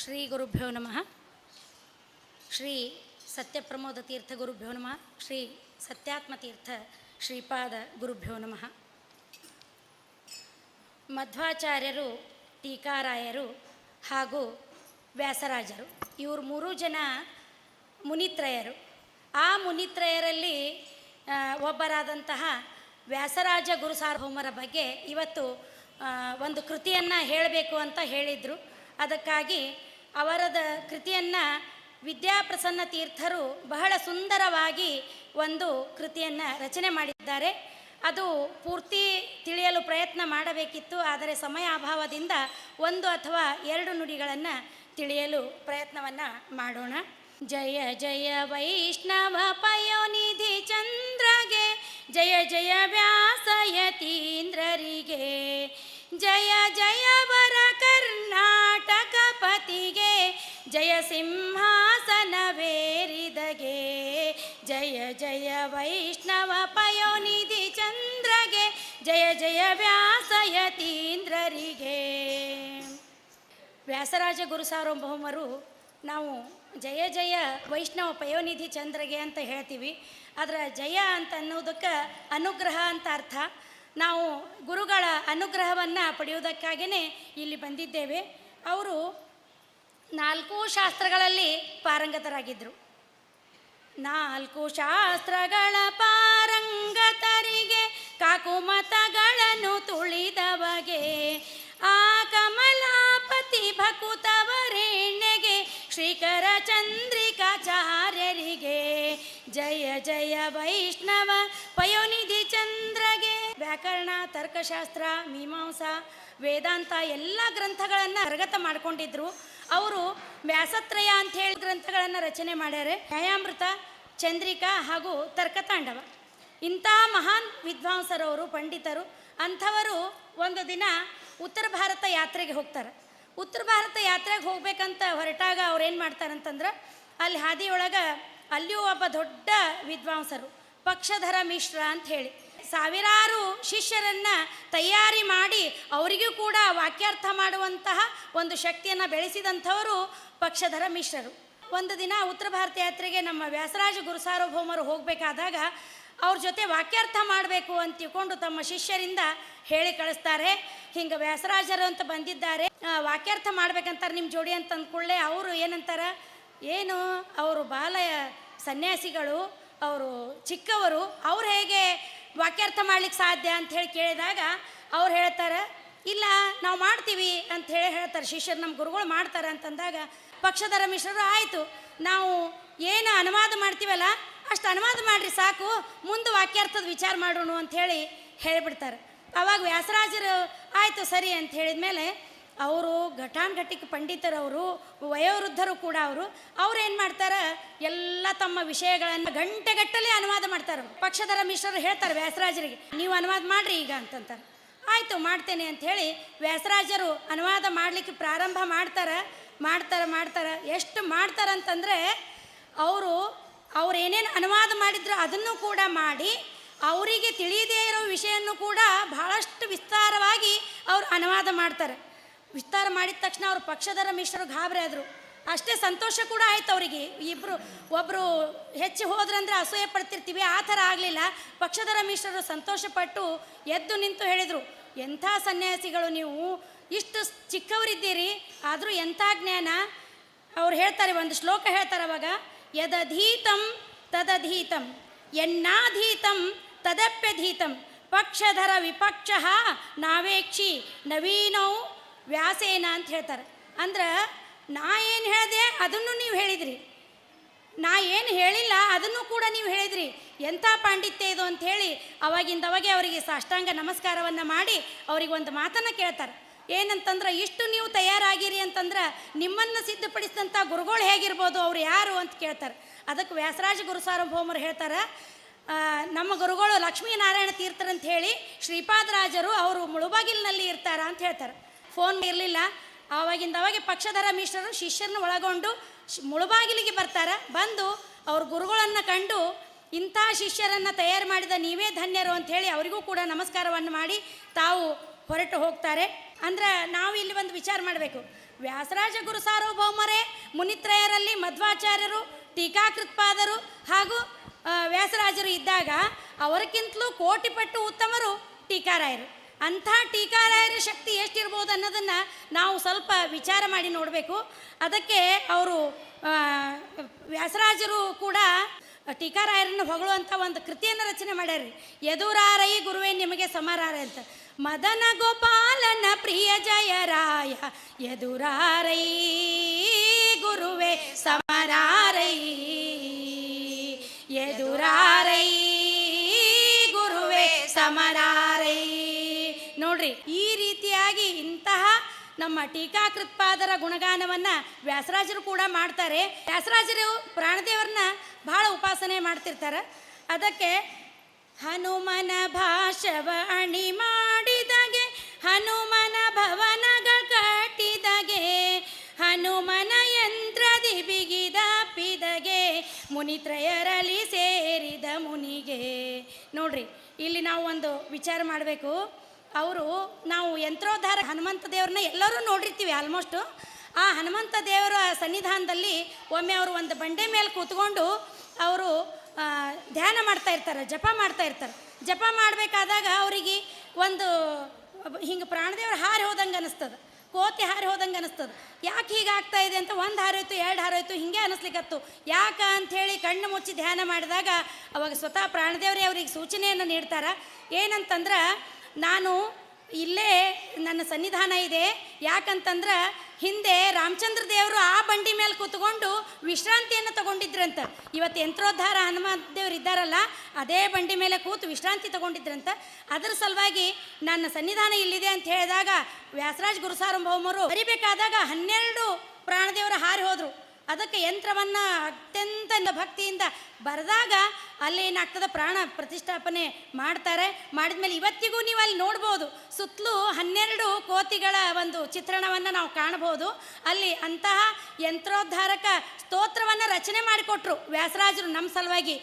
ಶ್ರೀ ಗುರುಭ್ಯೋ ನಮಃ. ಶ್ರೀ ಸತ್ಯಪ್ರಮೋದ ತೀರ್ಥ ಗುರುಭ್ಯೋ ನಮಃ. ಶ್ರೀ ಸತ್ಯಾತ್ಮ ತೀರ್ಥ ಶ್ರೀಪಾದ ಗುರುಭ್ಯೋ ನಮಃ. ಮಧ್ವಾಚಾರ್ಯರು, ಟೀಕಾರಾಯರು ಹಾಗೂ ವ್ಯಾಸರಾಜರು, ಇವರು ಮೂರು ಜನ ಮುನಿತ್ರಯರು. ಆ ಮುನಿತ್ರಯರಲ್ಲಿ ಒಬ್ಬರಾದಂತಹ ವ್ಯಾಸರಾಜ ಗುರು ಸಾರ್ವಭೌಮರ ಬಗ್ಗೆ ಇವತ್ತು ಒಂದು ಕೃತಿಯನ್ನು ಹೇಳಬೇಕು ಅಂತ ಹೇಳಿದರು. ಅದಕ್ಕಾಗಿ ಅವರದ ಕೃತಿಯನ್ನು ವಿದ್ಯಾಪ್ರಸನ್ನ ತೀರ್ಥರು ಬಹಳ ಸುಂದರವಾಗಿ ಒಂದು ಕೃತಿಯನ್ನು ರಚನೆ ಮಾಡಿದ್ದಾರೆ. ಅದು ಪೂರ್ತಿ ತಿಳಿಯಲು ಪ್ರಯತ್ನ ಮಾಡಬೇಕಿತ್ತು, ಆದರೆ ಸಮಯ ಅಭಾವದಿಂದ ಒಂದು ಅಥವಾ ಎರಡು ನುಡಿಗಳನ್ನು ತಿಳಿಯಲು ಪ್ರಯತ್ನವನ್ನು ಮಾಡೋಣ. ಜಯ ಜಯ ವೈಷ್ಣವ ಪಯೋನಿಧಿ ಚಂದ್ರಗೆ, ಜಯ ಜಯ ವ್ಯಾಸಯತೀಂದ್ರರಿಗೆ ಜಯ ಜಯ ಜಯ ಸಿಂಹಾಸನವೇರಿದಗೆ, ಜಯ ಜಯ ವೈಷ್ಣವ ಪಯೋನಿಧಿ ಚಂದ್ರಗೆ, ಜಯ ಜಯ ವ್ಯಾಸಯತೀಂದ್ರರಿಗೆ. ವ್ಯಾಸರಾಜ ಗುರು ಸಾರ್ವಭೌಮರು ನಾವು ಜಯ ಜಯ ವೈಷ್ಣವ ಪಯೋನಿಧಿ ಚಂದ್ರಗೆ ಅಂತ ಹೇಳ್ತೀವಿ. ಅದರ ಜಯ ಅಂತ ಅನ್ನೋದಕ್ಕೆ ಅನುಗ್ರಹ ಅಂತ ಅರ್ಥ. ನಾವು ಗುರುಗಳ ಅನುಗ್ರಹವನ್ನು ಪಡೆಯುವುದಕ್ಕಾಗಿಯೇ ಇಲ್ಲಿ ಬಂದಿದ್ದೇವೆ. ಅವರು ನಾಲ್ಕು ಶಾಸ್ತ್ರಗಳಲ್ಲಿ ಪಾರಂಗತರಾಗಿದ್ದರು ನಾಲ್ಕು ಶಾಸ್ತ್ರಗಳ ಪಾರಂಗತರಿಗೆ ಕಾಕುಮತಗಳನ್ನು ತುಳಿದವಗೆ ಆ ಕಮಲಾಪತಿ ಭಕುತವರೆಣ್ಣೆಗೆ, ಶ್ರೀಕರ ಚಂದ್ರಿಕಾಚಾರ್ಯರಿಗೆ, ಜಯ ಜಯ ವೈಷ್ಣವ ಪಯೋನಿಧಿ ವ್ಯಾಕರಣ ತರ್ಕಶಾಸ್ತ್ರ, ಮೀಮಾಂಸಾ, ವೇದಾಂತ ಎಲ್ಲ ಗ್ರಂಥಗಳನ್ನು ಕರಗತ ಮಾಡ್ಕೊಂಡಿದ್ರು. ಅವರು ವ್ಯಾಸತ್ರಯ ಅಂತ ಹೇಳಿ ಗ್ರಂಥಗಳನ್ನು ರಚನೆ ಮಾಡ್ಯಾರೆ. ನ್ಯಾಯಾಮೃತ, ಚಂದ್ರಿಕಾ ಹಾಗೂ ತರ್ಕತಾಂಡವ. ಇಂಥ ಮಹಾನ್ ವಿದ್ವಾಂಸರವರು, ಪಂಡಿತರು, ಅಂಥವರು ಒಂದು ದಿನ ಉತ್ತರ ಭಾರತ ಯಾತ್ರೆಗೆ ಹೋಗ್ತಾರೆ. ಉತ್ತರ ಭಾರತ ಯಾತ್ರೆಗೆ ಹೋಗ್ಬೇಕಂತ ಹೊರಟಾಗ ಅವ್ರು ಏನು ಮಾಡ್ತಾರಂತಂದ್ರೆ ಅಲ್ಲಿ ಹಾದಿಯೊಳಗೆ ಅಲ್ಲಿಯೂ ಒಬ್ಬ ದೊಡ್ಡ ವಿದ್ವಾಂಸರು, ಪಕ್ಷಧರ ಮಿಶ್ರ ಅಂತ ಹೇಳಿ. ಸಾವಿರಾರು ಶಿಷ್ಯರನ್ನು ತಯಾರಿ ಮಾಡಿ ಅವರಿಗೂ ಕೂಡ ವಾಕ್ಯಾರ್ಥ ಮಾಡುವಂತಹ ಒಂದು ಶಕ್ತಿಯನ್ನು ಬೆಳೆಸಿದಂಥವರು ಪಕ್ಷಧರ ಮಿಶ್ರರು. ಒಂದು ದಿನ ಉತ್ತರ ಭಾರತ ಯಾತ್ರೆಗೆ ನಮ್ಮ ವ್ಯಾಸರಾಜ ಗುರುಸಾರ್ವಭೌಮರು ಹೋಗಬೇಕಾದಾಗ ಅವ್ರ ಜೊತೆ ವಾಕ್ಯಾರ್ಥ ಮಾಡಬೇಕು ಅಂತ ತಿಳ್ಕೊಂಡು ತಮ್ಮ ಶಿಷ್ಯರಿಂದ ಹೇಳಿ ಕಳಿಸ್ತಾರೆ. ಹಿಂಗೆ ವ್ಯಾಸರಾಜರು ಅಂತ ಬಂದಿದ್ದಾರೆ ವಾಕ್ಯಾರ್ಥ ಮಾಡ್ಬೇಕಂತಾರೆ ನಿಮ್ಮ ಜೋಡಿ ಅಂತ ಅಂದ್ಕೊಳ್ಳೆ ಅವರು ಏನಂತಾರ, ಏನು ಅವರು ಬಾಲಯ ಸನ್ಯಾಸಿಗಳು, ಅವರು ಚಿಕ್ಕವರು, ಅವ್ರು ಹೇಗೆ ವಾಕ್ಯಾರ್ಥ ಮಾಡ್ಲಿಕ್ಕೆ ಸಾಧ್ಯ ಅಂತ ಹೇಳಿ ಕೇಳಿದಾಗ ಅವ್ರು ಹೇಳ್ತಾರೆ, ಇಲ್ಲ, ನಾವು ಮಾಡ್ತೀವಿ ಅಂತ ಹೇಳಿ ಹೇಳ್ತಾರೆ. ಶಿಷ್ಯರು ನಮ್ಮ ಗುರುಗಳು ಮಾಡ್ತಾರೆ ಅಂತಂದಾಗ ಪಕ್ಷಧರ ಮಿಶ್ರರು ಆಯಿತು, ನಾವು ಏನು ಅನುವಾದ ಮಾಡ್ತೀವಲ್ಲ ಅಷ್ಟು ಅನುವಾದ ಮಾಡಿರಿ ಸಾಕು, ಮುಂದೆ ವಾಕ್ಯಾರ್ಥದ ವಿಚಾರ ಮಾಡೋಣ ಹೇಳಿ ಹೇಳಿಬಿಡ್ತಾರೆ. ಅವಾಗ ವ್ಯಾಸರಾಜರು, ಆಯಿತು ಸರಿ ಅಂತ ಹೇಳಿದ ಮೇಲೆ ಅವರು ಘಟಾನ್ಘಟಿಕ ಪಂಡಿತರವರು, ವಯೋವೃದ್ಧರು ಕೂಡ ಅವರು, ಅವ್ರು ಏನು ಮಾಡ್ತಾರೆ? ಎಲ್ಲ ತಮ್ಮ ವಿಷಯಗಳನ್ನು ಗಂಟೆಗಟ್ಟಲೆ ಅನುವಾದ ಮಾಡ್ತಾರೆ ಪಕ್ಷಧರ ಮಿಶ್ರರು ಹೇಳ್ತಾರೆ ವ್ಯಾಸರಾಜರಿಗೆ, ನೀವು ಅನುವಾದ ಮಾಡ್ರಿ ಈಗ ಅಂತಂತಾರೆ ಆಯಿತು, ಮಾಡ್ತೇನೆ ಅಂತ ಹೇಳಿ ವ್ಯಾಸರಾಜರು ಅನುವಾದ ಮಾಡಲಿಕ್ಕೆ ಪ್ರಾರಂಭ ಮಾಡ್ತಾರೆ ಮಾಡ್ತಾರೆ ಮಾಡ್ತಾರೆ. ಎಷ್ಟು ಮಾಡ್ತಾರೆ ಅಂತಂದರೆ, ಅವರು, ಅವ್ರು ಏನೇನು ಅನುವಾದ ಮಾಡಿದ್ರು ಅದನ್ನು ಕೂಡ ಮಾಡಿ, ಅವರಿಗೆ ತಿಳಿಯದೇ ಇರೋ ವಿಷಯವನ್ನು ಕೂಡ ಬಹಳಷ್ಟು ವಿಸ್ತಾರವಾಗಿ ಅವರು ಅನುವಾದ ಮಾಡ್ತಾರೆ. ವಿಸ್ತಾರ ಮಾಡಿದ ತಕ್ಷಣ ಅವರು ಪಕ್ಷಧರ ಮಿಶ್ರರು ಗಾಬರಿ ಆದರು. ಅಷ್ಟೇ ಸಂತೋಷ ಕೂಡ ಆಯ್ತು ಅವರಿಗೆ. ಇಬ್ಬರು ಒಬ್ಬರು ಹೆಚ್ಚು ಹೋದ್ರಂದ್ರೆ ಅಸೂಯೆ ಪಡ್ತಿರ್ತೀವಿ, ಆ ಥರ ಆಗಲಿಲ್ಲ. ಪಕ್ಷಧರ ಮಿಶ್ರರು ಸಂತೋಷಪಟ್ಟು ಎದ್ದು ನಿಂತು ಹೇಳಿದರು, ಎಂಥ ಸನ್ಯಾಸಿಗಳು ನೀವು? ಇಷ್ಟು ಚಿಕ್ಕವರಿದ್ದೀರಿ, ಆದರೂ ಎಂಥ ಜ್ಞಾನ? ಅವ್ರು ಹೇಳ್ತಾರೆ, ಒಂದು ಶ್ಲೋಕ ಹೇಳ್ತಾರೆ ಅವಾಗ, ಯದಧೀತಂ ತದಧೀತಂ ಎಣ್ಣಾಧೀತಂ ತದಪ್ಯಧೀತಂ, ಪಕ್ಷಧರ ವಿಪಕ್ಷ ನಾವೇಕ್ಷಿ ನವೀನೌ ವ್ಯಾಸೇನ ಅಂತ ಹೇಳ್ತಾರೆ. ಅಂದ್ರೆ, ನಾ ಏನು ಹೇಳಿದೆ ಅದನ್ನು ನೀವು ಹೇಳಿದ್ರಿ. ನಾ ಏನು ಹೇಳಿಲ್ಲ ಅದನ್ನು ಕೂಡ ನೀವು ಹೇಳಿದ್ರಿ. ಎಂಥ ಪಾಂಡಿತ್ಯ ಇದು ಅಂತ ಹೇಳಿ ಅವಾಗಿಂದ ಅವಾಗೆ ಅವರಿಗೆ ಸಾಷ್ಟಾಂಗ ನಮಸ್ಕಾರವನ್ನು ಮಾಡಿ ಅವ್ರಿಗೆ ಒಂದು ಮಾತನ್ನು ಕೇಳ್ತಾರೆ. ಏನಂತಂದ್ರೆ, ಇಷ್ಟು ನೀವು ತಯಾರಾಗಿರಿ ಅಂತಂದ್ರೆ, ನಿಮ್ಮನ್ನು ಸಿದ್ಧಪಡಿಸಿದಂಥ ಗುರುಗಳು ಹೇಗಿರ್ಬೋದು, ಅವ್ರು ಯಾರು ಅಂತ ಕೇಳ್ತಾರೆ. ಅದಕ್ಕೆ ವ್ಯಾಸರಾಜ ಗುರು ಸಾರ್ವಭೌಮರು ಹೇಳ್ತಾರೆ ನಮ್ಮ ಗುರುಗಳು ಲಕ್ಷ್ಮೀನಾರಾಯಣ ತೀರ್ಥರಂತ ಹೇಳಿ ಶ್ರೀಪಾದರಾಜರು ಅವರು ಮುಳುಬಾಗಿಲಿನಲ್ಲಿ ಇರ್ತಾರ ಅಂತ ಹೇಳ್ತಾರೆ. ಫೋನ್ ಇರಲಿಲ್ಲ. ಆವಾಗಿಂದ ಅವಾಗೆ ಪಕ್ಷಧರ ಮಿಶ್ರರು ಶಿಷ್ಯರನ್ನು ಒಳಗೊಂಡು ಮುಳುಬಾಗಿಲಿಗೆ ಬರ್ತಾರೆ. ಬಂದು ಅವ್ರ ಗುರುಗಳನ್ನು ಕಂಡು ಇಂಥ ಶಿಷ್ಯರನ್ನು ತಯಾರು ಮಾಡಿದ ನೀವೇ ಧನ್ಯರು ಅಂತ ಹೇಳಿ ಅವರಿಗೂ ಕೂಡ ನಮಸ್ಕಾರವನ್ನು ಮಾಡಿ ತಾವು ಹೊರಟು ಹೋಗ್ತಾರೆ. ಅಂದ್ರೆ ನಾವು ಇಲ್ಲಿ ಒಂದು ವಿಚಾರ ಮಾಡಬೇಕು. ವ್ಯಾಸರಾಜ ಗುರು ಸಾರ್ವಭೌಮರೇ, ಮುನಿತ್ರಯರಲ್ಲಿ ಮಧ್ವಾಚಾರ್ಯರು, ಟೀಕಾಕೃತ್ಪಾದರು ಹಾಗೂ ವ್ಯಾಸರಾಜರು ಇದ್ದಾಗ ಅವರಿಗಿಂತಲೂ ಕೋಟಿಪಟ್ಟು ಉತ್ತಮರು ಟೀಕಾರಾಯರು. ಅಂಥ ಟೀಕಾರಾಯರ ಶಕ್ತಿ ಎಷ್ಟಿರ್ಬೋದು ಅನ್ನೋದನ್ನು ನಾವು ಸ್ವಲ್ಪ ವಿಚಾರ ಮಾಡಿ ನೋಡಬೇಕು. ಅದಕ್ಕೆ ಅವರು ವ್ಯಾಸರಾಜರು ಕೂಡ ಟೀಕಾರಾಯರನ್ನು ಹೊಗಳುವಂಥ ಒಂದು ಕೃತಿಯನ್ನು ರಚನೆ ಮಾಡ್ಯಾರ್ರಿ. ಯದುರಾರೈ ಗುರುವೇ, ನಿಮಗೆ ಸಮರಾರ ಅಂತ. ಮದನ ಗೋಪಾಲನ ಪ್ರಿಯ ಜಯರಾಯ ಯದುರಾರೈ ಗುರುವೇ ಸಮರಾರೈ ನಮ್ಮ ಟೀಕಾಕೃತ್ಪಾದರ ಗುಣಗಾನವನ್ನ ವ್ಯಾಸರಾಜರು ಕೂಡ ಮಾಡ್ತಾರೆ. ವ್ಯಾಸರಾಜರು ಪ್ರಾಣದೇವರನ್ನ ಬಹಳ ಉಪಾಸನೆ ಮಾಡ್ತಿರ್ತಾರೆ. ಅದಕ್ಕೆ ಹನುಮನ ಭಾಷವ ಅಣಿ ಮಾಡಿದಗೆ, ಹನುಮನ ಭವನಗ ಕಟ್ಟಿದಗೆ, ಹನುಮನ ಯಂತ್ರದಿ ಬಿಗಿದ ಪಿದಗೆ ಮುನಿತ್ರಯರಲ್ಲಿ ಸೇರಿದ ಮುನಿಗೆ. ನೋಡ್ರಿ, ಇಲ್ಲಿ ನಾವು ಒಂದು ವಿಚಾರ ಮಾಡಬೇಕು. ಅವರು ನಾವು ಯಂತ್ರೋದ್ಧಾರ ಹನುಮಂತ ದೇವ್ರನ್ನ ಎಲ್ಲರೂ ನೋಡಿರ್ತೀವಿ ಆಲ್ಮೋಸ್ಟು ಆ ಹನುಮಂತ ದೇವರ ಸನ್ನಿಧಾನದಲ್ಲಿ ಒಮ್ಮೆ ಅವರು ಒಂದು ಬಂಡೆ ಮೇಲೆ ಕೂತ್ಕೊಂಡು ಅವರು ಧ್ಯಾನ ಮಾಡ್ತಾ ಇರ್ತಾರೆ, ಜಪ ಮಾಡ್ತಾ ಇರ್ತಾರೆ. ಜಪ ಮಾಡಬೇಕಾದಾಗ ಅವರಿಗೆ ಒಂದು, ಹಿಂಗೆ ಪ್ರಾಣದೇವ್ರ ಹಾರಿ ಹೋದಂಗೆ ಅನಿಸ್ತದೆ. ಕೋತಿ ಹಾರಿ ಹೋದಂಗೆ ಅನಿಸ್ತದೆ. ಯಾಕೆ ಹೀಗೆ ಆಗ್ತಾ ಇದೆ ಅಂತ ಒಂದು ಹಾರೋಯ್ತು ಎರಡು ಹಾರೋಯ್ತು ಹಿಂಗೆ ಅನಿಸ್ಲಿಕ್ಕತ್ತು ಯಾಕೆ ಅಂಥೇಳಿ ಕಣ್ಣು ಮುಚ್ಚಿ ಧ್ಯಾನ ಮಾಡಿದಾಗ ಅವಾಗ ಸ್ವತಃ ಪ್ರಾಣದೇವರೇ ಅವ್ರಿಗೆ ಸೂಚನೆಯನ್ನು ನೀಡ್ತಾರೆ. ಏನಂತಂದ್ರೆ ನಾನು ಇಲ್ಲೇ ನನ್ನ ಸನ್ನಿಧಾನ ಇದೆ. ಯಾಕಂತಂದ್ರೆ ಹಿಂದೆ ರಾಮಚಂದ್ರ ದೇವರು ಆ ಬಂಡಿ ಮೇಲೆ ಕೂತ್ಕೊಂಡು ವಿಶ್ರಾಂತಿಯನ್ನು ತಗೊಂಡಿದ್ರಂತ. ಇವತ್ತು ಯಂತ್ರೋದ್ಧಾರ ಹನುಮಂತ ದೇವರು ಇದ್ದಾರಲ್ಲ, ಅದೇ ಬಂಡಿ ಮೇಲೆ ಕೂತು ವಿಶ್ರಾಂತಿ ತಗೊಂಡಿದ್ರಂತ. ಅದರ ಸಲುವಾಗಿ ನನ್ನ ಸನ್ನಿಧಾನ ಇಲ್ಲಿದೆ ಅಂತ ಹೇಳಿದಾಗ ವ್ಯಾಸರಾಜ್ ಗುರುಸಾರಂಭವರು ಬರಿಬೇಕಾದಾಗ ಹನ್ನೆರಡು ಪ್ರಾಣದೇವರ ಹಾರಿ ಹೋದರು. ಅದಕ್ಕೆ ಯಂತ್ರವನ್ನು ಅತ್ಯಂತ ಭಕ್ತಿಯಿಂದ ಬರೆದಾಗ ಅಲ್ಲಿ ಏನಾಗ್ತದೆ? ಪ್ರಾಣ ಪ್ರತಿಷ್ಠಾಪನೆ ಮಾಡ್ತಾರೆ. ಮಾಡಿದ್ಮೇಲೆ ಇವತ್ತಿಗೂ ನೀವು ಅಲ್ಲಿ ನೋಡ್ಬೋದು. ಸುತ್ತಲೂ ಹನ್ನೆರಡು ಕೋತಿಗಳ ಒಂದು ಚಿತ್ರಣವನ್ನು ನಾವು ಕಾಣಬಹುದು. ಅಲ್ಲಿ ಅಂತಹ ಯಂತ್ರೋದ್ಧಾರಕ ಸ್ತೋತ್ರವನ್ನು ರಚನೆ ಮಾಡಿಕೊಟ್ರು ವ್ಯಾಸರಾಜರು ನಮ್ಮ ಸಲುವಾಗಿ.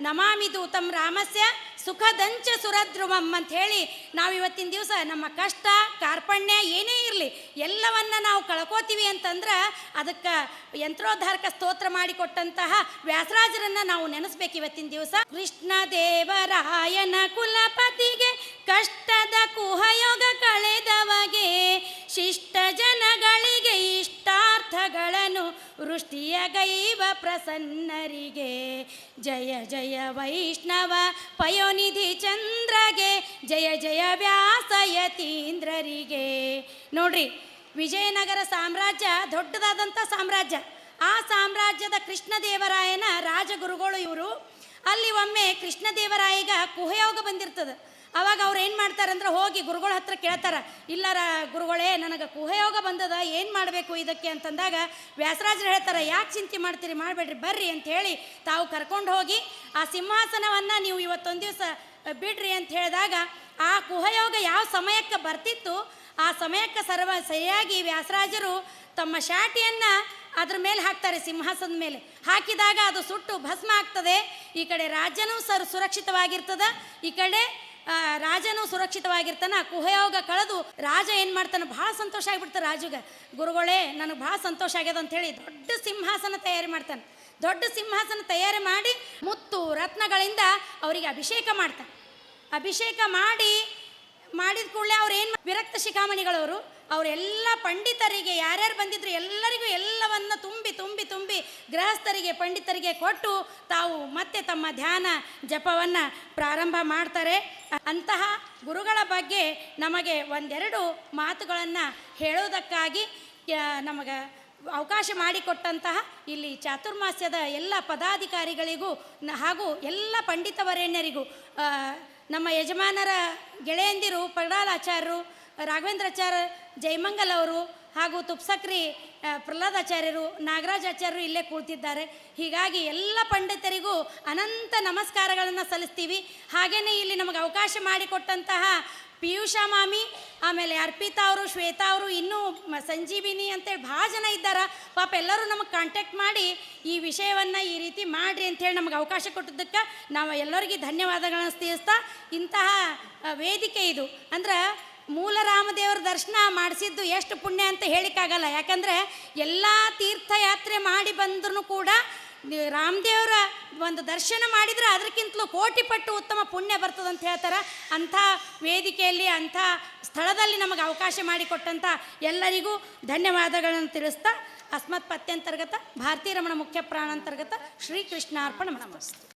ನಮಾಮಿದು ತಮ್ಮ ರಾಮಸ್ಯ ಸುಖದಂಚ ಸುರದ್ರುವಂ ಅಂತ ಹೇಳಿ ನಾವು ಇವತ್ತಿನ ದಿವಸ ನಮ್ಮ ಕಷ್ಟ, ಕಾರ್ಪಣ್ಯ ಏನೇ ಇರಲಿ, ಎಲ್ಲವನ್ನ ನಾವು ಕಳ್ಕೋತೀವಿ ಅಂತಂದ್ರೆ ಅದಕ್ಕೆ ಯಂತ್ರೋದ್ಧಾರಕ ಸ್ತೋತ್ರ ಮಾಡಿಕೊಟ್ಟಂತಹ ವ್ಯಾಸರಾಜರನ್ನ ನಾವು ನೆನೆಸ್ಬೇಕು ಇವತ್ತಿನ ದಿವಸ. ಕೃಷ್ಣ ದೇವರಾಯನ ಕುಲಪತಿಗೆ ಕಷ್ಟದ ಕುಹಯೋಗ ಕಳೆದವಗೆ, ಶಿಷ್ಟ ಜನಗಳಿಗೆ ಇಷ್ಟಾರ್ಥಗಳನ್ನು ವೃಷ್ಟಿಯ ಗೈವ ಪ್ರಸನ್ನರಿಗೆ. ಜಯ ಜಯ ವೈಷ್ಣವ ಪಯೋನಿಧಿ ಚಂದ್ರಗೆ. ಜಯ ಜಯ ವ್ಯಾಸ ಯತೀಂದ್ರರಿಗೆ ನೋಡ್ರಿ, ವಿಜಯನಗರ ಸಾಮ್ರಾಜ್ಯ ದೊಡ್ಡದಾದಂಥ ಸಾಮ್ರಾಜ್ಯ. ಆ ಸಾಮ್ರಾಜ್ಯದ ಕೃಷ್ಣದೇವರಾಯನ ರಾಜಗುರುಗಳು ಇವರು. ಅಲ್ಲಿ ಒಮ್ಮೆ ಕೃಷ್ಣದೇವರಾಯಿಗ ಕುಹಯೋಗ ಬಂದಿರ್ತದೆ. ಅವಾಗ ಅವ್ರು ಏನು ಮಾಡ್ತಾರಂದ್ರೆ ಹೋಗಿ ಗುರುಗಳ ಹತ್ರ ಕೇಳ್ತಾರ ಇಲ್ಲ ಗುರುಗಳೇ, ನನಗೆ ಕುಹಯೋಗ ಬಂದದ, ಏನು ಮಾಡಬೇಕು ಇದಕ್ಕೆ ಅಂತಂದಾಗ ವ್ಯಾಸರಾಜರು ಹೇಳ್ತಾರೆ, ಯಾಕೆ ಚಿಂತೆ ಮಾಡ್ತೀರಿ, ಮಾಡಬೇಡ್ರಿ, ಬರ್ರಿ ಅಂತ ಹೇಳಿ ತಾವು ಕರ್ಕೊಂಡು ಹೋಗಿ ಆ ಸಿಂಹಾಸನವನ್ನು ನೀವು ಇವತ್ತೊಂದು ದಿವಸ ಬಿಡ್ರಿ ಅಂತ ಹೇಳಿದಾಗ ಆ ಕುಹಯೋಗ ಯಾವ ಸಮಯಕ್ಕೆ ಬರ್ತಿತ್ತು, ಆ ಸಮಯಕ್ಕೆ ಸರ್ವ ಸರಿಯಾಗಿ ವ್ಯಾಸರಾಜರು ತಮ್ಮ ಶಾಟಿಯನ್ನು ಅದ್ರ ಮೇಲೆ ಹಾಕ್ತಾರೆ, ಸಿಂಹಾಸನದ ಮೇಲೆ. ಹಾಕಿದಾಗ ಅದು ಸುಟ್ಟು ಭಸ್ಮ ಆಗ್ತದೆ, ಈ ಕಡೆ ರಾಜ್ಯನೂ ಸರ್ ಸುರಕ್ಷಿತವಾಗಿರ್ತದೆ, ಈ ಕಡೆ ರಾಜನೂ ಸುರಕ್ಷಿತವಾಗಿರ್ತಾನ. ಕುಹಯೋಗ ಕಳೆದು ರಾಜ ಏನು ಮಾಡ್ತಾನೆ? ಭಾಳ ಸಂತೋಷ ಆಗಿಬಿಡ್ತಾನೆ ರಾಜುಗ. ಗುರುಗಳೇ, ನನಗೆ ಭಾಳ ಸಂತೋಷ ಆಗ್ಯದ ಅಂತ ಹೇಳಿ ದೊಡ್ಡ ಸಿಂಹಾಸನ ತಯಾರಿ ಮಾಡ್ತಾನೆ. ದೊಡ್ಡ ಸಿಂಹಾಸನ ತಯಾರಿ ಮಾಡಿ ಮುತ್ತು ರತ್ನಗಳಿಂದ ಅವರಿಗೆ ಅಭಿಷೇಕ ಮಾಡ್ತಾನೆ. ಅಭಿಷೇಕ ಮಾಡಿ ಮಾಡಿದ ಕೂಡಲೇ ಅವ್ರು ಏನು ವಿರಕ್ತ ಶಿಖಾಮಣಿಗಳವರು, ಅವರೆಲ್ಲ ಪಂಡಿತರಿಗೆ, ಯಾರ್ಯಾರು ಬಂದಿದ್ರು ಎಲ್ಲರಿಗೂ ಎಲ್ಲವನ್ನ ತುಂಬಿ ತುಂಬಿ ತುಂಬಿ ಗೃಹಸ್ಥರಿಗೆ, ಪಂಡಿತರಿಗೆ ಕೊಟ್ಟು ತಾವು ಮತ್ತೆ ತಮ್ಮ ಧ್ಯಾನ ಜಪವನ್ನು ಪ್ರಾರಂಭ ಮಾಡ್ತಾರೆ. ಅಂತಹ ಗುರುಗಳ ಬಗ್ಗೆ ನಮಗೆ ಒಂದೆರಡು ಮಾತುಗಳನ್ನು ಹೇಳೋದಕ್ಕಾಗಿ ನಮಗೆ ಅವಕಾಶ ಮಾಡಿಕೊಟ್ಟಂತಹ ಇಲ್ಲಿ ಚಾತುರ್ಮಾಸ್ಯದ ಎಲ್ಲ ಪದಾಧಿಕಾರಿಗಳಿಗೂ ಹಾಗೂ ಎಲ್ಲ ಪಂಡಿತವರೇಣ್ಯರಿಗೂ ನಮ್ಮ ಯಜಮಾನರ ಗೆಳೆಯಂದಿರು ಆಚಾರ್ಯರು ರಾಘವೇಂದ್ರಾಚಾರ್ಯ ಜಯಮಂಗಲ್ ಅವರು ಹಾಗೂ ತುಪ್ಸಕ್ರಿ ಪ್ರಹ್ಲಾದಾಚಾರ್ಯರು ನಾಗರಾಜ್ ಆಚಾರ್ಯರು ಇಲ್ಲೇ ಕೂಳ್ತಿದ್ದಾರೆ ಹೀಗಾಗಿ ಎಲ್ಲ ಪಂಡಿತರಿಗೂ ಅನಂತ ನಮಸ್ಕಾರಗಳನ್ನು ಸಲ್ಲಿಸ್ತೀವಿ. ಹಾಗೆಯೇ ಇಲ್ಲಿ ನಮಗೆ ಅವಕಾಶ ಮಾಡಿಕೊಟ್ಟಂತಹ ಪಿಯೂಷ ಮಾಮಿ, ಆಮೇಲೆ ಅರ್ಪಿತಾ ಅವರು, ಶ್ವೇತಾ ಅವರು, ಇನ್ನೂ ಸಂಜೀವಿನಿ ಅಂತೇಳಿ ಭಾಳ ಜನ ಇದ್ದಾರೆ. ಪಾಪ ಎಲ್ಲರೂ ನಮಗೆ ಕಾಂಟ್ಯಾಕ್ಟ್ ಮಾಡಿ ಈ ವಿಷಯವನ್ನು ಈ ರೀತಿ ಮಾಡಿರಿ ಅಂತೇಳಿ ನಮಗೆ ಅವಕಾಶ ಕೊಟ್ಟಿದ್ದಕ್ಕೆ ನಾವು ಎಲ್ಲರಿಗೆ ಧನ್ಯವಾದಗಳನ್ನು ತಿಳಿಸ್ತಾ ಇಂತಹ ವೇದಿಕೆ ಇದು. ಅಂದ್ರೆ ಮೂಲ ರಾಮದೇವರ ದರ್ಶನ ಮಾಡಿಸಿದ್ದು ಎಷ್ಟು ಪುಣ್ಯ ಅಂತ ಹೇಳಿಕ್ಕಾಗಲ್ಲ. ಯಾಕಂದರೆ ಎಲ್ಲ ತೀರ್ಥಯಾತ್ರೆ ಮಾಡಿ ಬಂದ್ರೂ ಕೂಡ ರಾಮದೇವರ ಒಂದು ದರ್ಶನ ಮಾಡಿದರೆ ಅದಕ್ಕಿಂತಲೂ ಕೋಟಿ ಪಟ್ಟು ಉತ್ತಮ ಪುಣ್ಯ ಬರ್ತದೆ ಅಂತ ಹೇಳ್ತಾರೆ. ಅಂಥ ವೇದಿಕೆಯಲ್ಲಿ, ಅಂಥ ಸ್ಥಳದಲ್ಲಿ ನಮಗೆ ಅವಕಾಶ ಮಾಡಿಕೊಟ್ಟಂಥ ಎಲ್ಲರಿಗೂ ಧನ್ಯವಾದಗಳನ್ನು ತಿಳಿಸ್ತಾ ಅಸ್ಮತ್ ಪತ್ಯಂತರ್ಗತ ಭಾರತೀಯ ರಮಣ ಮುಖ್ಯ ಪ್ರಾಣಾಂತರ್ಗತ ಶ್ರೀಕೃಷ್ಣಾರ್ಪಣ ಮನಸ್ತು.